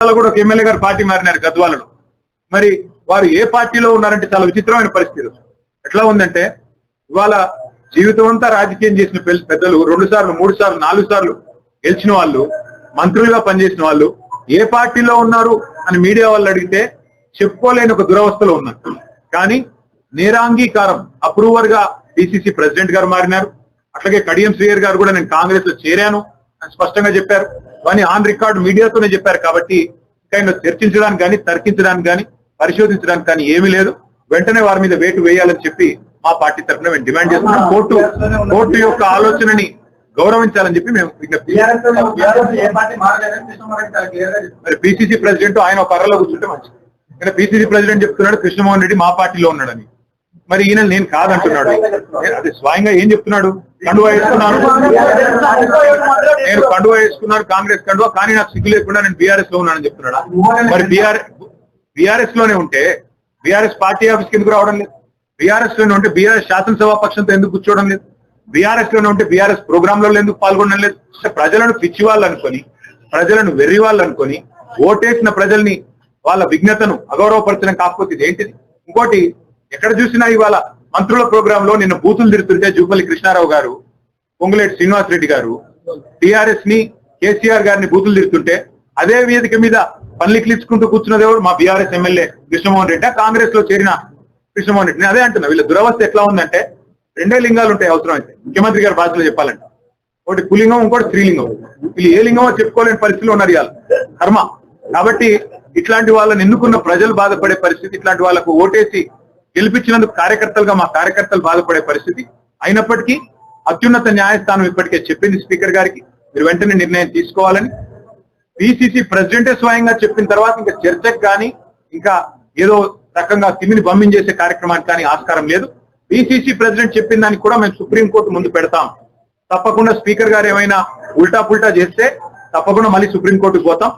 గద్వాలలో కూడా ఒక ఎమ్మెల్యే గారు పార్టీ మారినారు గద్వాలలో. మరి వారు ఏ పార్టీలో ఉన్నారంటే చాలా విచిత్రమైన పరిస్థితి ఎట్లా ఉందంటే ఇవాళ జీవితం అంతా రాజకీయం చేసిన పెద్దలు రెండు సార్లు మూడు సార్లు నాలుగు సార్లు గెలిచిన వాళ్ళు మంత్రులుగా పనిచేసిన వాళ్ళు ఏ పార్టీలో ఉన్నారు అని మీడియా వాళ్ళు అడిగితే చెప్పుకోలేని ఒక దురవస్థలో ఉన్నారు. కానీ నేరాంగీకారం అప్రూవర్గా డిసిసి ప్రెసిడెంట్ గారు మారినారు. అట్లాగే కడియం శ్రీయర్ గారు కూడా నేను కాంగ్రెస్లో చేరాను అని స్పష్టంగా చెప్పారు. కానీ ఆన్ రికార్డ్ మీడియాతోనే చెప్పారు కాబట్టి ఇంకా చర్చించడానికి కానీ తర్కించడానికి కానీ పరిశోధించడానికి కానీ ఏమీ లేదు. వెంటనే వారి మీద వేటు వేయాలని చెప్పి మా పార్టీ తరఫున మేము డిమాండ్ చేస్తున్నాం. కోర్టు కోర్టు యొక్క ఆలోచనని గౌరవించాలని చెప్పి మేము. మరి పిసిసి ప్రెసిడెంట్ ఆయన ఒక అర్రలో కూర్చుంటే మంచిది. ఇక్కడ పిసిసి ప్రెసిడెంట్ చెప్తున్నాడు కృష్ణమోహన్ రెడ్డి మా పార్టీలో ఉన్నాడని. మరి ఈయన నేను కాదంటున్నాడు. అది స్వయంగా ఏం చెప్తున్నాడు? కండువా వేసుకున్నాను నేను కండువా వేసుకున్నాను కాంగ్రెస్ కండువా కానీ నాకు సిగ్గు లేకుండా నేను బీఆర్ఎస్లో ఉన్నానని చెప్తున్నాడా? మరి బీఆర్ బీఆర్ఎస్లోనే ఉంటే బీఆర్ఎస్ పార్టీ ఆఫీస్ ఎందుకు రావడం లేదు? బీఆర్ఎస్లోనే ఉంటే బీఆర్ఎస్ శాసనసభ పక్షంతో ఎందుకు కూర్చోవడం లేదు? బీఆర్ఎస్లోనే ఉంటే బీఆర్ఎస్ ప్రోగ్రామ్లో ఎందుకు పాల్గొనడం లేదు? ప్రజలను పిచ్చి వాళ్ళు అనుకొని ప్రజలను వెర్రి వాళ్ళు అనుకొని ఓటేసిన ప్రజల్ని వాళ్ళ విఘ్నతను అగౌరవపరచడం కాకపోతే ఇది ఏంటిది? ఇంకోటి ఎక్కడ చూసినా ఇవాళ మంత్రుల ప్రోగ్రామ్లో నిన్న బూతులు తిరుగుతుంటే జూపల్లి కృష్ణారావు గారు పొంగులేటి శ్రీనివాస్ రెడ్డి గారు టిఆర్ఎస్ని కేసీఆర్ గారిని బూతులు తిరుగుతుంటే అదే వేదిక మీద పల్లికిలించుకుంటూ కూర్చున్నది ఎవరు? మా బీఆర్ఎస్ ఎమ్మెల్యే కృష్ణమోహన్ రెడ్డి. కాంగ్రెస్లో చేరిన కృష్ణమోహన్ రెడ్డి నేను అదే అంటున్నా వీళ్ళ దురవస్థ ఎట్లా ఉందంటే రెండే లింగాలు ఉంటాయి అవసరం అయితే ముఖ్యమంత్రి గారి భాషలో చెప్పాలంటే. ఒకటి పులింగం ఇంకోటి స్త్రీలింగం. వీళ్ళు ఏ లింగమో చెప్పుకోలేని పరిస్థితిలో ఉన్నారు ఇవాళ. కర్మ. కాబట్టి ఇట్లాంటి వాళ్ళని ఎన్నుకున్న ప్రజలు బాధపడే పరిస్థితి ఇట్లాంటి వాళ్ళకు ఓటేసి గెలిపించినందుకు కార్యకర్తలుగా మా కార్యకర్తలు బాధపడే పరిస్థితి అయినప్పటికీ అత్యున్నత న్యాయస్థానం ఇప్పటికే చెప్పింది స్పీకర్ గారికి. మీరు వెంటనే నిర్ణయం తీసుకోవాలని పిసిసి ప్రెసిడెంటే స్వయంగా చెప్పిన తర్వాత ఇంకా చర్చకు కానీ ఇంకా ఏదో రకంగా తిమ్మిని పంపించేసే కార్యక్రమానికి కానీ ఆస్కారం లేదు. పిసిసి ప్రెసిడెంట్ చెప్పిన దానికి కూడా మేము సుప్రీంకోర్టు ముందు పెడతాం. తప్పకుండా స్పీకర్ గారు ఏమైనా ఉల్టా పుల్టా చేస్తే తప్పకుండా మళ్ళీ సుప్రీంకోర్టుకు పోతాం.